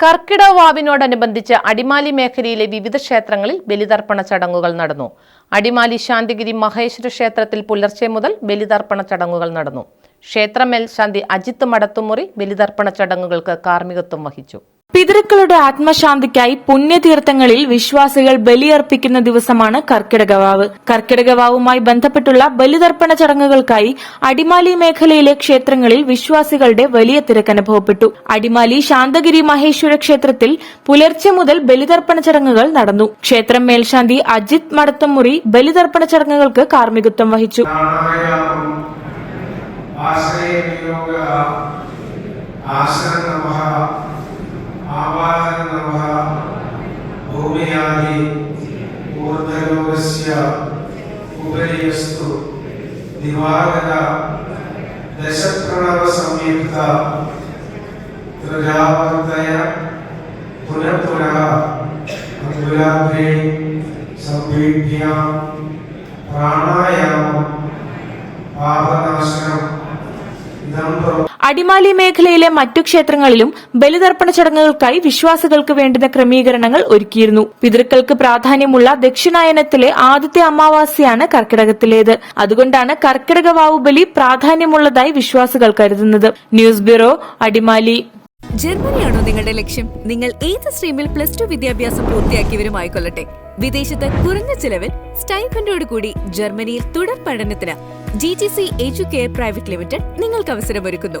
കർക്കിടക വാവിനോടനുബന്ധിച്ച് അടിമാലി മേഖലയിലെ വിവിധ ക്ഷേത്രങ്ങളിൽ ബലിതർപ്പണ ചടങ്ങുകൾ നടന്നു. അടിമാലി ശാന്തിഗിരി മഹേശ്വര ക്ഷേത്രത്തിൽ പുലർച്ചെ മുതൽ ബലിതർപ്പണ ചടങ്ങുകൾ നടന്നു. ക്ഷേത്ര മേൽശാന്തി അജിത്ത് മടത്തുമുറി ബലിതർപ്പണ ചടങ്ങുകൾക്ക് കാർമ്മികത്വം വഹിച്ചു. പിതൃക്കളുടെ ആത്മശാന്തിക്കായി പുണ്യതീർത്ഥങ്ങളിൽ വിശ്വാസികൾ ബലിയർപ്പിക്കുന്ന ദിവസമാണ് കർക്കിടകവാവ് കർക്കിടകവാവുമായി ബന്ധപ്പെട്ടുള്ള ബലിതർപ്പണ ചടങ്ങുകൾക്കായി അടിമാലി മേഖലയിലെ ക്ഷേത്രങ്ങളിൽ വിശ്വാസികളുടെ വലിയ തിരക്കനുഭവപ്പെട്ടു അടിമാലി ശാന്തഗിരി മഹേശ്വര ക്ഷേത്രത്തിൽ പുലർച്ചെ മുതൽ ബലിതർപ്പണ ചടങ്ങുകൾ നടന്നു. ക്ഷേത്രം മേൽശാന്തി അജിത് മടത്തമുറി ബലിതർപ്പണ ചടങ്ങുകൾക്ക് കാർമ്മികത്വം വഹിച്ചു. പ്രാണായാമം ऊर्ध्वलोकादि ऊर्ध्वलोकस्य उपरि यस्तु दिवागता दशप्रणवसंयुक्ता प्रजावर्तय पुनः पुनः अङ्गुलाभ्रे सम्भेभ्यां प्राणायामं पाप അടിമാലി മേഖലയിലെ മറ്റു ക്ഷേത്രങ്ങളിലും ബലിതർപ്പണ ചടങ്ങുകൾക്കായി വിശ്വാസികൾക്ക് വേണ്ടുന്ന ക്രമീകരണങ്ങൾ ഒരുക്കിയിരുന്നു. പിതൃക്കൾക്ക് പ്രാധാന്യമുള്ള ദക്ഷിണായനത്തിലെ ആദ്യത്തെ അമാവാസിയാണ് കർക്കിടകത്തിലേത്. അതുകൊണ്ടാണ് കർക്കിടക വാവുബലി പ്രാധാന്യമുള്ളതായി വിശ്വാസികൾ കരുതുന്നത്. News bureau Adimali. ജർമ്മനിയാണോ നിങ്ങളുടെ ലക്ഷ്യം? നിങ്ങൾ ഏത് സ്ട്രീമിൽ പ്ലസ് ടു വിദ്യാഭ്യാസം പൂർത്തിയാക്കിയവരുമായിക്കൊള്ളട്ടെ വിദേശത്ത് കുറഞ്ഞ ചിലവിൽ സ്റ്റൈഫൻഡോട് കൂടി ജർമ്മനിയിൽ തുടർ പഠനത്തിന്. G T C educare private limited നിങ്ങൾക്ക് അവസരമൊരുക്കുന്നു.